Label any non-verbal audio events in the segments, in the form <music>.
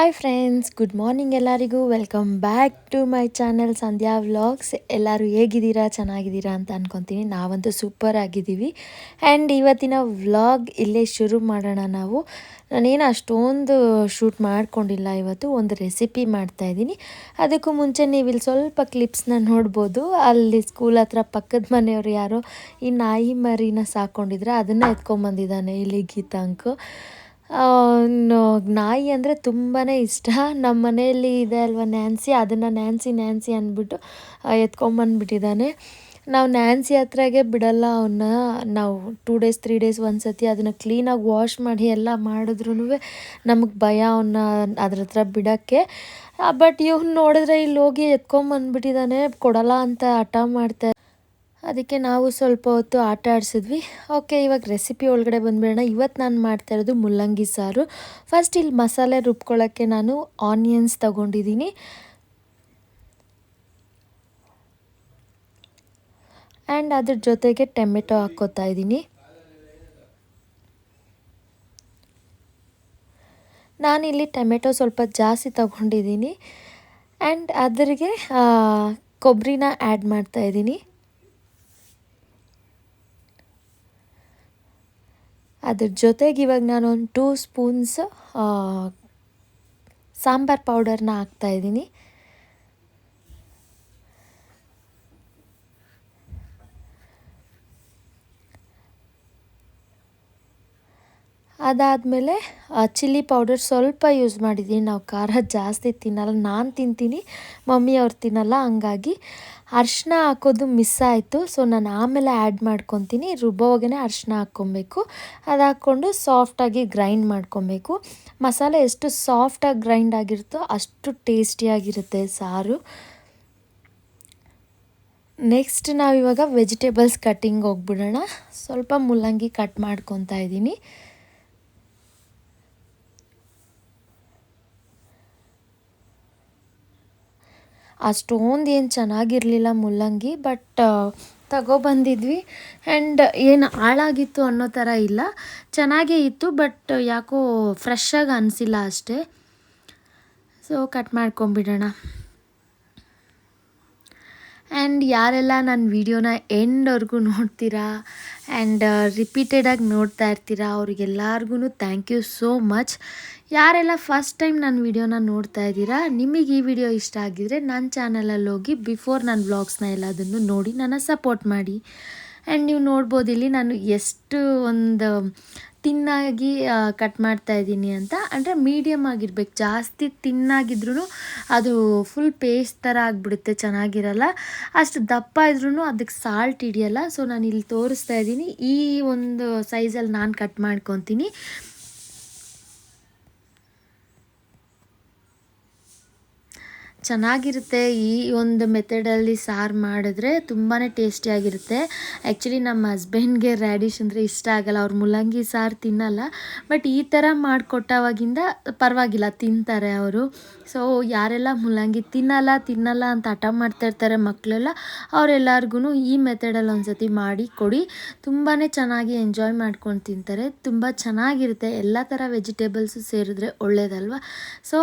Hi friends good morning ಎಲ್ಲರಿಗೂ. Welcome back to my channel Sandhya vlogs ಎಲ್ಲರೂ ಹೇಗಿದ್ದೀರಾ, ಚೆನ್ನಾಗಿದ್ದೀರಾ ಅಂತ ಅನ್ಕೊತೀನಿ. ನಾವಂತೂ ಸೂಪರ್ ಆಗಿದ್ದೀವಿ. ಆ್ಯಂಡ್ ಇವತ್ತಿನ ವ್ಲಾಗ್ ಇಲ್ಲೇ ಶುರು ಮಾಡೋಣ ನಾವು. ನಾನೇನು ಅಷ್ಟೊಂದು ಶೂಟ್ ಮಾಡ್ಕೊಂಡಿಲ್ಲ ಇವತ್ತು, ಒಂದು ರೆಸಿಪಿ ಮಾಡ್ತಾಯಿದ್ದೀನಿ ಅದಕ್ಕೂ ಮುಂಚೆ ನೀವು ಇಲ್ಲಿ ಸ್ವಲ್ಪ ಕ್ಲಿಪ್ಸ್ನ ನೋಡ್ಬೋದು. ಅಲ್ಲಿ ಸ್ಕೂಲ್ ಹತ್ರ ಪಕ್ಕದ ಮನೆಯವರು ಯಾರೋ ಈ ನಾಯಿ ಮರಿನ ಸಾಕೊಂಡಿದ್ರೆ ಅದನ್ನು ಎತ್ಕೊಂಬಂದಿದ್ದಾನೆ ಇಲ್ಲಿ ಗೀತಾಂಕು. ನಾಯಿ ಅಂದರೆ ತುಂಬಾ ಇಷ್ಟ. ನಮ್ಮ ಮನೆಯಲ್ಲಿ ಇದೆ ಅಲ್ವಾ ನ್ಯಾನ್ಸಿ, ಅದನ್ನು ನ್ಯಾನ್ಸಿ ನ್ಯಾನ್ಸಿ ಅಂದ್ಬಿಟ್ಟು ಎತ್ಕೊಂಬಂದ್ಬಿಟ್ಟಿದ್ದಾನೆ. ನಾವು ನ್ಯಾನ್ಸಿ ಹತ್ರಗೆ ಬಿಡಲ್ಲ ಅವನ್ನ ನಾವು ಟೂ ಡೇಸ್ ತ್ರೀ ಡೇಸ್ ಒಂದು ಸತಿ ಅದನ್ನು ಕ್ಲೀನಾಗಿ ವಾಶ್ ಮಾಡಿ ಎಲ್ಲ ಮಾಡಿದ್ರೂ ನಮಗೆ ಭಯ ಅವನ್ನ ಅದ್ರ ಹತ್ರ ಬಿಡೋಕ್ಕೆ. ಬಟ್ ಇವ್ನು ನೋಡಿದ್ರೆ ಇಲ್ಲಿ ಹೋಗಿ ಎತ್ಕೊಂಬಂದ್ಬಿಟ್ಟಿದ್ದಾನೆ. ಕೊಡಲ್ಲ ಅಂತ ಹಠ ಮಾಡ್ತಾ ಅದಕ್ಕೆ ನಾವು ಸ್ವಲ್ಪ ಹೊತ್ತು ಆಟ ಆಡಿಸಿದ್ವಿ. ಓಕೆ ಇವಾಗ ರೆಸಿಪಿ ಒಳಗಡೆ ಬಂದುಬಿಡೋಣ. ಇವತ್ತು ನಾನು ಮಾಡ್ತಾ ಇರೋದು ಮುಲ್ಲಂಗಿ ಸಾರು. ಫಸ್ಟ್ ಇಲ್ಲಿ ಮಸಾಲೆ ರುಬ್ಕೊಳ್ಳೋಕ್ಕೆ ನಾನು ಆನಿಯನ್ಸ್ ತಗೊಂಡಿದ್ದೀನಿ. ಆ್ಯಂಡ್ ಅದ್ರ ಜೊತೆಗೆ ಟೊಮೆಟೊ ಹಾಕ್ಕೋತಾ ಇದ್ದೀನಿ. ನಾನಿಲ್ಲಿ ಟೊಮೆಟೊ ಸ್ವಲ್ಪ ಜಾಸ್ತಿ ತಗೊಂಡಿದ್ದೀನಿ. ಆ್ಯಂಡ್ ಅದ್ರಿಗೆ ಕೊಬ್ಬರಿನ ಆ್ಯಡ್ ಮಾಡ್ತಾಯಿದ್ದೀನಿ ಅದ್ರ ಜೊತೆಗೆ ಇವಾಗ ನಾನು ಒಂದು ಟೂ ಸ್ಪೂನ್ಸ್ ಸಾಂಬಾರ್ ಪೌಡರ್ನ ಹಾಕ್ತಾಯಿದ್ದೀನಿ ಅದಾದಮೇಲೆ ಚಿಲ್ಲಿ ಪೌಡರ್ ಸ್ವಲ್ಪ ಯೂಸ್ ಮಾಡಿದ್ದೀನಿ ನಾವು ಖಾರ ಜಾಸ್ತಿ ತಿನ್ನಲ್ಲ. ನಾನು ತಿಂತೀನಿ, ಮಮ್ಮಿ ಅವ್ರು ತಿನ್ನಲ್ಲ. ಹಂಗಾಗಿ ಅರ್ಶಿನ ಹಾಕೋದು ಮಿಸ್ ಆಯಿತು. ಸೊ ನಾನು ಆಮೇಲೆ ಆ್ಯಡ್ ಮಾಡ್ಕೊತೀನಿ. ರುಬ್ಬೋವಾಗೇ ಅರ್ಶಿನ ಹಾಕ್ಕೊಬೇಕು. ಅದು ಹಾಕ್ಕೊಂಡು ಸಾಫ್ಟಾಗಿ ಗ್ರೈಂಡ್ ಮಾಡ್ಕೊಬೇಕು. ಮಸಾಲೆ ಎಷ್ಟು ಸಾಫ್ಟಾಗಿ ಗ್ರೈಂಡ್ ಆಗಿರುತ್ತೋ ಅಷ್ಟು ಟೇಸ್ಟಿಯಾಗಿರುತ್ತೆ ಸಾರು. ನೆಕ್ಸ್ಟ್ ನಾವಿವಾಗ ವೆಜಿಟೇಬಲ್ಸ್ ಕಟ್ಟಿಂಗ್ ಹೋಗ್ಬಿಡೋಣ. ಸ್ವಲ್ಪ ಮುಲ್ಲಂಗಿ ಕಟ್ ಮಾಡ್ಕೊತಾ ಇದ್ದೀನಿ. ಅಷ್ಟೊಂದು ಏನು ಚೆನ್ನಾಗಿರಲಿಲ್ಲ ಮುಲ್ಲಂಗಿ ಬಟ್ ತಗೊಬಂದಿದ್ವಿ ಆ್ಯಂಡ್ ಏನು ಹಾಳಾಗಿತ್ತು ಅನ್ನೋ ಥರ ಇಲ್ಲ. ಚೆನ್ನಾಗೇ ಇತ್ತು ಬಟ್ ಯಾಕೋ ಫ್ರೆಶ್ಶಾಗಿ ಅನಿಸಿಲ್ಲ ಅಷ್ಟೇ. ಸೊ ಕಟ್ ಮಾಡ್ಕೊಂಬಿಡೋಣ ಆ್ಯಂಡ್ ಯಾರೆಲ್ಲ ನನ್ನ ವಿಡಿಯೋನ ಎಂಡ್ವರೆಗೂ ನೋಡ್ತೀರಾ ಆ್ಯಂಡ್ ರಿಪೀಟೆಡಾಗಿ ನೋಡ್ತಾ ಇರ್ತೀರಾ ಅವ್ರಿಗೆಲ್ಲರಿಗೂ ಥ್ಯಾಂಕ್ ಯು ಸೋ ಮಚ್ ಯಾರೆಲ್ಲ ಫಸ್ಟ್ ಟೈಮ್ ನನ್ನ ವಿಡಿಯೋನ ನೋಡ್ತಾ ಇದ್ದೀರಾ, ನಿಮಗೆ ಈ ವಿಡಿಯೋ ಇಷ್ಟ ಆಗಿದರೆ ನನ್ನ ಚಾನಲಲ್ಲಿ ಹೋಗಿ ಬಿಫೋರ್ ನನ್ನ ವ್ಲಾಗ್ಸ್ನ ಎಲ್ಲದನ್ನು ನೋಡಿ ನನ್ನ ಸಪೋರ್ಟ್ ಮಾಡಿ. ಆ್ಯಂಡ್ ನೀವು ನೋಡ್ಬೋದು ಇಲ್ಲಿ ನಾನು ಎಷ್ಟು ಒಂದು ತಿನ್ನಾಗಿ ಕಟ್ ಮಾಡ್ತಾ ಇದ್ದೀನಿ ಅಂತ. ಅಂದರೆ ಮೀಡಿಯಮ್ ಆಗಿರ್ಬೇಕು. ಜಾಸ್ತಿ ತಿನ್ನಾಗಿದ್ರೂ ಅದು ಫುಲ್ ಪೇಸ್ಟ್ ಥರ ಆಗಿಬಿಡುತ್ತೆ, ಚೆನ್ನಾಗಿರಲ್ಲ. ಅಷ್ಟು ದಪ್ಪ ಇದ್ರೂ ಅದಕ್ಕೆ ಸಾಲ್ಟ್ ಹಿಡಿಯಲ್ಲ. ಸೊ ನಾನು ಇಲ್ಲಿ ತೋರಿಸ್ತಾ ಇದ್ದೀನಿ. ಈ ಒಂದು ಸೈಜಲ್ಲಿ ನಾನು ಕಟ್ ಮಾಡ್ಕೊತೀನಿ. ಚೆನ್ನಾಗಿರುತ್ತೆ. ಈ ಒಂದು ಮೆಥಡಲ್ಲಿ ಸಾರು ಮಾಡಿದ್ರೆ ತುಂಬಾ ಟೇಸ್ಟಿಯಾಗಿರುತ್ತೆ ಆ್ಯಕ್ಚುಲಿ ನಮ್ಮ ಹಸ್ಬೆಂಡ್ಗೆ ರ್ಯಾಡಿಶ್ ಅಂದರೆ ಇಷ್ಟ ಆಗಲ್ಲ. ಅವ್ರು ಮುಲಂಗಿ ಸಾರು ತಿನ್ನಲ್ಲ. ಬಟ್ ಈ ಥರ ಮಾಡಿಕೊಟ್ಟವಾಗಿಂದ ಪರವಾಗಿಲ್ಲ, ತಿಂತಾರೆ ಅವರು. ಸೊ ಯಾರೆಲ್ಲ ಮುಲಂಗಿ ತಿನ್ನಲ್ಲ ತಿನ್ನಲ್ಲ ಅಂತ ಹಠ ಮಾಡ್ತಾಯಿರ್ತಾರೆ ಮಕ್ಕಳೆಲ್ಲ ಅವರೆಲ್ಲರಿಗೂ ಈ ಮೆಥಡಲ್ಲಿ ಒಂದು ಸತಿ ಮಾಡಿ ಕೊಡಿ. ತುಂಬಾ ಚೆನ್ನಾಗಿ ಎಂಜಾಯ್ ಮಾಡ್ಕೊಂಡು ತಿಂತಾರೆ. ತುಂಬ ಚೆನ್ನಾಗಿರುತ್ತೆ. ಎಲ್ಲ ಥರ ವೆಜಿಟೇಬಲ್ಸು ಸೇರಿದ್ರೆ ಒಳ್ಳೇದಲ್ವ? ಸೊ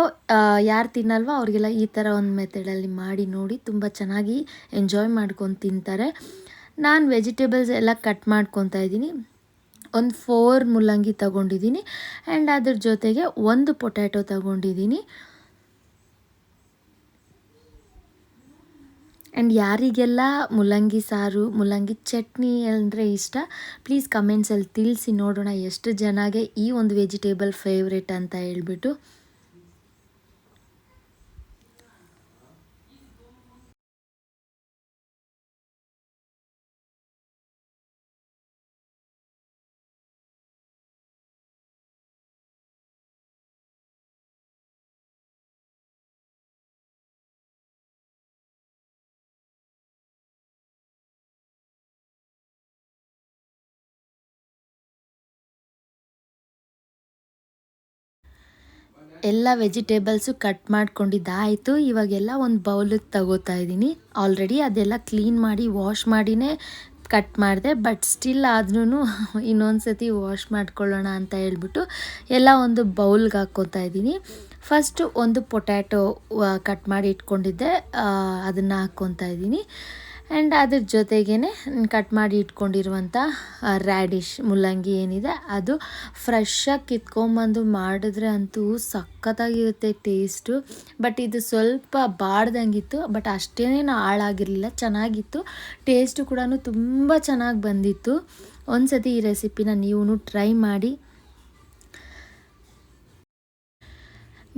ಯಾರು ತಿನ್ನಲ್ವ ಅವ್ರಿಗೆಲ್ಲ ಈ ಥರ ಒಂದು ಮೆಥಡಲ್ಲಿ ಮಾಡಿ ನೋಡಿ ತುಂಬ ಚೆನ್ನಾಗಿ ಎಂಜಾಯ್ ಮಾಡ್ಕೊಂಡು ತಿಂತಾರೆ. ನಾನು ವೆಜಿಟೇಬಲ್ಸ್ ಎಲ್ಲ ಕಟ್ ಮಾಡ್ಕೊತಾ ಇದ್ದೀನಿ. ಒಂದು ಫೋರ್ ಮುಲ್ಲಂಗಿ ತಗೊಂಡಿದ್ದೀನಿ ಆ್ಯಂಡ್ ಅದ್ರ ಜೊತೆಗೆ ಒಂದು ಪೊಟ್ಯಾಟೊ ತಗೊಂಡಿದ್ದೀನಿ. ಆ್ಯಂಡ್ ಯಾರಿಗೆಲ್ಲ ಮುಲ್ಲಂಗಿ ಸಾರು ಮುಲ್ಲಂಗಿ ಚಟ್ನಿ ಅಂದರೆ ಇಷ್ಟ ಪ್ಲೀಸ್ ಕಮೆಂಟ್ಸಲ್ಲಿ ತಿಳಿಸಿ ನೋಡೋಣ ಎಷ್ಟು ಜನಗೆ ಈ ಒಂದು ವೆಜಿಟೇಬಲ್ ಫೇವ್ರೇಟ್ ಅಂತ ಹೇಳ್ಬಿಟ್ಟು. ಎಲ್ಲ ವೆಜಿಟೇಬಲ್ಸು ಕಟ್ ಮಾಡ್ಕೊಂಡಿದ್ದಾಯಿತು. ಇವಾಗೆಲ್ಲ ಒಂದು ಬೌಲಿಗೆ ತಗೋತಾ ಇದ್ದೀನಿ. ಆಲ್ರೆಡಿ ಅದೆಲ್ಲ ಕ್ಲೀನ್ ಮಾಡಿ, ವಾಶ್ ಮಾಡಿನೇ ಕಟ್ ಮಾಡಿದೆ. ಬಟ್ ಸ್ಟಿಲ್ ಆದ್ರೂ <laughs> ಇನ್ನೊಂದು ಸತಿ ವಾಶ್ ಮಾಡ್ಕೊಳ್ಳೋಣ ಅಂತ ಹೇಳ್ಬಿಟ್ಟು ಎಲ್ಲ ಒಂದು ಬೌಲ್ಗೆ ಹಾಕ್ಕೊತಾ ಇದ್ದೀನಿ. ಫಸ್ಟು ಒಂದು ಪೊಟ್ಯಾಟೊ ಕಟ್ ಮಾಡಿ ಇಟ್ಕೊಂಡಿದ್ದೆ. ಅದನ್ನು ಹಾಕ್ಕೊತಾ ಇದ್ದೀನಿ. ಆ್ಯಂಡ್ ಅದ್ರ ಜೊತೆಗೇ ಕಟ್ ಮಾಡಿ ಇಟ್ಕೊಂಡಿರುವಂಥ ರ್ಯಾಡಿಶ್ ಮುಲ್ಲಂಗಿ ಏನಿದೆ, ಅದು ಫ್ರೆಶ್ಶಾಗಿ ಕಿತ್ಕೊಂಬಂದು ಮಾಡಿದ್ರೆ ಅಂತೂ ಸಖತ್ತಾಗಿರುತ್ತೆ ಟೇಸ್ಟು ಬಟ್ ಇದು ಸ್ವಲ್ಪ ಬಾಡ್ದಂಗಿತ್ತು ಬಟ್ ಅಷ್ಟೇನೇನು ಹಾಳಾಗಿರಲಿಲ್ಲ, ಚೆನ್ನಾಗಿತ್ತು. ಟೇಸ್ಟು ಕೂಡ ತುಂಬ ಚೆನ್ನಾಗಿ ಬಂದಿತ್ತು. ಒಂದು ಸತಿ ಈ ರೆಸಿಪಿನ ನೀವು ಟ್ರೈ ಮಾಡಿ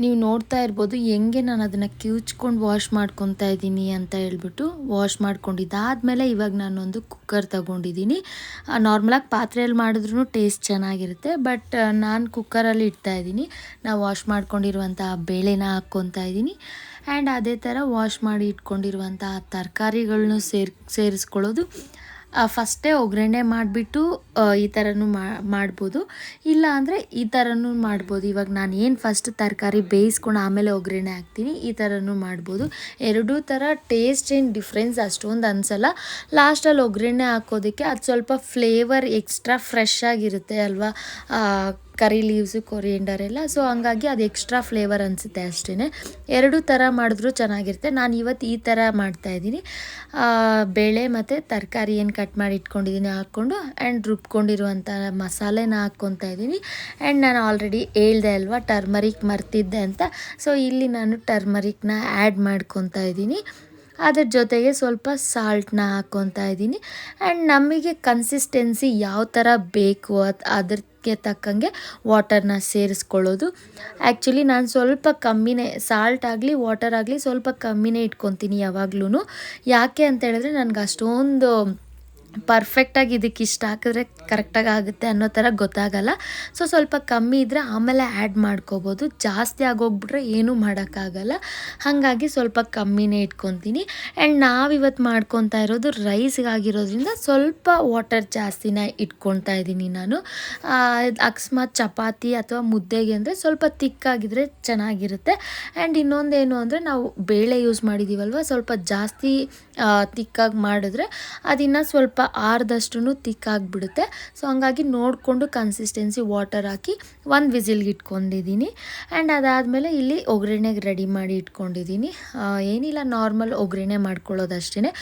ನೀವು ನೋಡ್ತಾ ಇರ್ಬೋದು, ಹೆಂಗೆ ನಾನು ಅದನ್ನು ಕಿವುಚ್ಕೊಂಡು ವಾಶ್ ಮಾಡ್ಕೊತಾ ಇದ್ದೀನಿ ಅಂತ ಹೇಳ್ಬಿಟ್ಟು ವಾಶ್ ಮಾಡ್ಕೊಂಡಿದ್ದಾದಮೇಲೆ ಇವಾಗ ನಾನೊಂದು ಕುಕ್ಕರ್ ತಗೊಂಡಿದ್ದೀನಿ. ನಾರ್ಮಲಾಗಿ ಪಾತ್ರೆಯಲ್ಲಿ ಮಾಡಿದ್ರೂ ಟೇಸ್ಟ್ ಚೆನ್ನಾಗಿರುತ್ತೆ ಬಟ್ ನಾನು ಕುಕ್ಕರಲ್ಲಿ ಇಡ್ತಾ ಇದ್ದೀನಿ. ನಾವು ವಾಶ್ ಮಾಡ್ಕೊಂಡಿರುವಂಥ ಬೇಳೆನ ಹಾಕ್ಕೊತಾ ಇದ್ದೀನಿ. ಆ್ಯಂಡ್ ಅದೇ ಥರ ವಾಶ್ ಮಾಡಿ ಇಟ್ಕೊಂಡಿರುವಂಥ ತರಕಾರಿಗಳನ್ನೂ ಸೇರ್, ಸೇರಿಸ್ಕೊಳ್ಳೋದು. ಫಸ್ಟೇ ಒಗ್ಗರಣೆ ಮಾಡಿಬಿಟ್ಟು ಈ ಥರನೂ ಮಾಡ್ಬೋದು. ಇಲ್ಲ ಅಂದರೆ ಈ ಥರನೂ ಮಾಡ್ಬೋದು. ಇವಾಗ ನಾನು ಏನು ಫಸ್ಟ್ ತರಕಾರಿ ಬೇಯಿಸ್ಕೊಂಡು ಆಮೇಲೆ ಒಗ್ಗರಣೆ ಹಾಕ್ತೀನಿ, ಈ ಥರನೂ ಮಾಡ್ಬೋದು. ಎರಡೂ ಥರ ಟೇಸ್ಟ್ ಏನು ಡಿಫ್ರೆನ್ಸ್ ಅಷ್ಟೊಂದು ಅನಿಸಲ್ಲ. ಲಾಸ್ಟಲ್ಲಿ ಒಗ್ಗರಣೆ ಹಾಕೋದಕ್ಕೆ ಅದು ಸ್ವಲ್ಪ ಫ್ಲೇವರ್ ಎಕ್ಸ್ಟ್ರಾ ಫ್ರೆಶ್ ಆಗಿರುತ್ತೆ ಅಲ್ವಾ? ಕರಿ ಲೀವ್ಸು ಕೊರಿಯಂಡರ್ ಎಲ್ಲ. ಸೊ ಹಂಗಾಗಿ ಅದು ಎಕ್ಸ್ಟ್ರಾ ಫ್ಲೇವರ್ ಅನಿಸುತ್ತೆ ಅಷ್ಟೇ ಎರಡು ಥರ ಮಾಡಿದ್ರೂ ಚೆನ್ನಾಗಿರುತ್ತೆ. ನಾನು ಇವತ್ತು ಈ ಥರ ಮಾಡ್ತಾಯಿದ್ದೀನಿ ಬೇಳೆ ಮತ್ತು ತರಕಾರಿ ಏನು ಕಟ್ ಮಾಡಿ ಇಟ್ಕೊಂಡಿದ್ದೀನಿ ಹಾಕ್ಕೊಂಡು ಆ್ಯಂಡ್ ರುಬ್ಕೊಂಡಿರುವಂಥ ಮಸಾಲೆನ ಹಾಕ್ಕೊತಾ ಇದ್ದೀನಿ. ಆ್ಯಂಡ್ ನಾನು ಆಲ್ರೆಡಿ ಹೇಳ್ದೆ ಅಲ್ವಾ ಟರ್ಮರಿಕ್ ಮರ್ತಿದ್ದೆ ಅಂತ. ಸೊ ಇಲ್ಲಿ ನಾನು ಟರ್ಮರಿಕ್ನ ಆ್ಯಡ್ ಮಾಡ್ಕೊತಾ ಇದ್ದೀನಿ. ಅದ್ರ ಜೊತೆಗೆ ಸ್ವಲ್ಪ ಸಾಲ್ಟ್ನ ಹಾಕ್ಕೊತಾ ಇದ್ದೀನಿ. ಆ್ಯಂಡ್ ನಮಗೆ ಕನ್ಸಿಸ್ಟೆನ್ಸಿ ಯಾವ ಥರ ಬೇಕು ಅದು ಅದಕ್ಕೆ ತಕ್ಕಂಗೆ ವಾಟರ್ನ ಸೇರಿಸ್ಕೊಳ್ಳೋದು. ಆ್ಯಕ್ಚುಲಿ ನಾನು ಸ್ವಲ್ಪ ಕಮ್ಮಿನೇ ಸಾಲ್ಟ್ ಆಗಲಿ ವಾಟರ್ ಆಗಲಿ ಸ್ವಲ್ಪ ಕಮ್ಮಿನೇ ಇಟ್ಕೊತೀನಿ ಯಾವಾಗ್ಲೂ ಯಾಕೆ ಅಂತ ಹೇಳಿದ್ರೆ ನನಗೆ ಅಷ್ಟೊಂದು ಪರ್ಫೆಕ್ಟಾಗಿ ಇದಕ್ಕೆ ಇಷ್ಟ ಹಾಕಿದ್ರೆ ಕರೆಕ್ಟಾಗಿ ಆಗುತ್ತೆ ಅನ್ನೋ ಥರ ಗೊತ್ತಾಗಲ್ಲ. ಸೊ ಸ್ವಲ್ಪ ಕಮ್ಮಿ ಇದ್ದರೆ ಆಮೇಲೆ ಆ್ಯಡ್ ಮಾಡ್ಕೋಬೋದು. ಜಾಸ್ತಿ ಆಗೋಗ್ಬಿಟ್ರೆ ಏನೂ ಮಾಡೋಕ್ಕಾಗಲ್ಲ. ಹಾಗಾಗಿ ಸ್ವಲ್ಪ ಕಮ್ಮಿನೇ ಇಟ್ಕೊತೀನಿ. ಆ್ಯಂಡ್ ನಾವಿವತ್ತು ಮಾಡ್ಕೊತಾ ಇರೋದು ರೈಸ್ಗಾಗಿರೋದ್ರಿಂದ ಸ್ವಲ್ಪ ವಾಟರ್ ಜಾಸ್ತಿನ ಇಟ್ಕೊತಾ ಇದ್ದೀನಿ ನಾನು. ಅಕಸ್ಮಾತ್ ಚಪಾತಿ ಅಥವಾ ಮುದ್ದೆಗೆ ಅಂದರೆ ಸ್ವಲ್ಪ ತಿಕ್ಕಾಗಿದ್ರೆ ಚೆನ್ನಾಗಿರುತ್ತೆ. ಆ್ಯಂಡ್ ಇನ್ನೊಂದೇನು ಅಂದರೆ ನಾವು ಬೇಳೆ ಯೂಸ್ ಮಾಡಿದ್ದೀವಲ್ವ ಸ್ವಲ್ಪ ಜಾಸ್ತಿ ತಿಕ್ಕಾಗಿ ಮಾಡಿದ್ರೆ ಅದನ್ನು ಸ್ವಲ್ಪ ಆರ್ದಷ್ಟು ತಿಕ್ಕಾಗಿಬಿಡುತ್ತೆ. ಸೊ ಹಂಗಾಗಿ ನೋಡಿಕೊಂಡು ಕನ್ಸಿಸ್ಟೆನ್ಸಿ ವಾಟರ್ ಹಾಕಿ ಒಂದು ವಿಸಿಲ್ಗೆ ಇಟ್ಕೊಂಡಿದ್ದೀನಿ ಆ್ಯಂಡ್ ಅದಾದಮೇಲೆ ಇಲ್ಲಿ ಒಗ್ಗರಣೆಗೆ ರೆಡಿ ಮಾಡಿ ಇಟ್ಕೊಂಡಿದ್ದೀನಿ ಏನಿಲ್ಲ ನಾರ್ಮಲ್ ಒಗ್ಗರಣೆ ಮಾಡ್ಕೊಳ್ಳೋದಷ್ಟೇ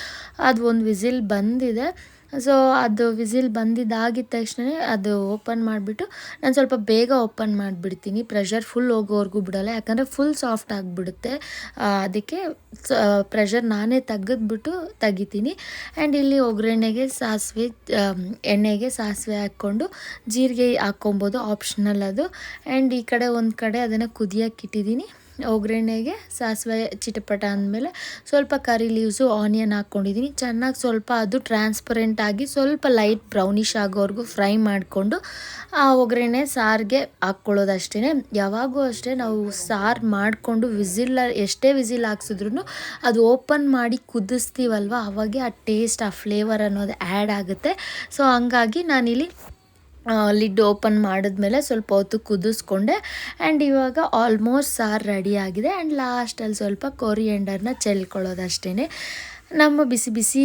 ಅದು ಒಂದು ವಿಸಿಲ್ ಬಂದಿದೆ. ಸೊ ಅದು ವಿಸಿಲ್ ಬಂದಿದ್ದಾಗಿದ್ದ ತಕ್ಷಣ ಅದು ಓಪನ್ ಮಾಡಿಬಿಟ್ಟು ನಾನು ಸ್ವಲ್ಪ ಬೇಗ ಓಪನ್ ಮಾಡಿಬಿಡ್ತೀನಿ. ಪ್ರೆಷರ್ ಫುಲ್ ಹೋಗೋವರೆಗೂ ಬಿಡೋಲ್ಲ. ಯಾಕಂದರೆ ಫುಲ್ ಸಾಫ್ಟ್ ಆಗಿಬಿಡುತ್ತೆ. ಅದಕ್ಕೆ ಪ್ರೆಷರ್ ನಾನೇ ತೆಗೆದ್ಬಿಟ್ಟು ತೆಗಿತೀನಿ. ಆ್ಯಂಡ್ ಇಲ್ಲಿ ಒಗ್ಗರಣೆಗೆ ಸಾಸಿವೆ ಎಣ್ಣೆಗೆ ಸಾಸಿವೆ ಹಾಕ್ಕೊಂಡು ಜೀರಿಗೆ ಹಾಕ್ಕೊಬೋದು. ಆಪ್ಷನಲ್ ಅದು. ಆ್ಯಂಡ್ ಈ ಕಡೆ ಒಂದು ಕಡೆ ಅದನ್ನು ಕುದಿಯೋಕೆ ಇಟ್ಟಿದ್ದೀನಿ. ಒಗ್ಗರಣೆಗೆ ಸಾಸಿವೆ ಚಿಟಪಟ ಅಂದಮೇಲೆ ಸ್ವಲ್ಪ ಕರಿ ಲೀವ್ಸು ಆನಿಯನ್ ಹಾಕ್ಕೊಂಡಿದ್ದೀನಿ. ಚೆನ್ನಾಗಿ ಸ್ವಲ್ಪ ಅದು ಟ್ರಾನ್ಸ್ಪರೆಂಟ್ ಆಗಿ ಸ್ವಲ್ಪ ಲೈಟ್ ಬ್ರೌನಿಷ್ ಆಗೋವರೆಗೂ ಫ್ರೈ ಮಾಡಿಕೊಂಡು ಆ ಒಗ್ಗರಣೆ ಸಾರಿಗೆ ಹಾಕ್ಕೊಳ್ಳೋದಷ್ಟೇ ಯಾವಾಗೂ ಅಷ್ಟೇ ನಾವು ಸಾರು ಮಾಡಿಕೊಂಡು ವಿಸಿಲ್ ಎಷ್ಟೇ ವಿಸಿಲ್ ಹಾಕ್ಸಿದ್ರು ಅದು ಓಪನ್ ಮಾಡಿ ಕುದಿಸ್ತೀವಲ್ವ? ಅವಾಗೆ ಆ ಟೇಸ್ಟ್ ಆ ಫ್ಲೇವರ್ ಅನ್ನೋದು ಆ್ಯಡ್ ಆಗುತ್ತೆ. ಸೊ ಹಂಗಾಗಿ ನಾನಿಲ್ಲಿ ಲಿಡ್ ಓಪನ್ ಮಾಡಿದ್ಮೇಲೆ ಸ್ವಲ್ಪ ಹೊತ್ತು ಕುದಿಸ್ಕೊಂಡೆ ಆ್ಯಂಡ್ ಇವಾಗ ಆಲ್ಮೋಸ್ಟ್ ಸಾರು ರೆಡಿ ಆಗಿದೆ ಆ್ಯಂಡ್ ಲಾಸ್ಟಲ್ಲಿ ಸ್ವಲ್ಪ ಕೊರಿಯಂಡರ್ನ ಚೆಲ್ಕೊಳ್ಳೋದು ಅಷ್ಟೇ ನಮ್ಮ ಬಿಸಿ ಬಿಸಿ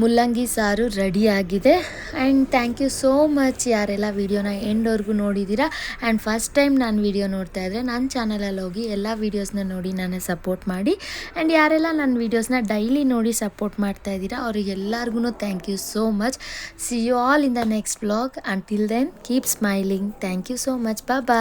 ಮುಲ್ಲಂಗಿ ಸಾರು ರೆಡಿ ಆಗಿದೆ. And thank you so much ಯಾರೆಲ್ಲ ವೀಡಿಯೋನ ಎಂಡ್ವರೆಗೂ ನೋಡಿದ್ದೀರಾ ಆ್ಯಂಡ್ ಫಸ್ಟ್ ಟೈಮ್ ನಾನು ವೀಡಿಯೋ ನೋಡ್ತಾ ಇದ್ದರೆ ನನ್ನ ಚಾನಲಲ್ಲಿ ಹೋಗಿ ಎಲ್ಲ ವೀಡಿಯೋಸ್ನ ನೋಡಿ ನಾನು ಸಪೋರ್ಟ್ ಮಾಡಿ. ಆ್ಯಂಡ್ ಯಾರೆಲ್ಲ ನನ್ನ ವೀಡಿಯೋಸ್ನ ಡೈಲಿ ನೋಡಿ ಸಪೋರ್ಟ್ ಮಾಡ್ತಾ ಇದ್ದೀರಾ ಅವರಿಗೆಲ್ಲರಿಗೂ thank you so much see you all in the next blog until then keep smiling thank you so much ಬಾ ಬಾಯ್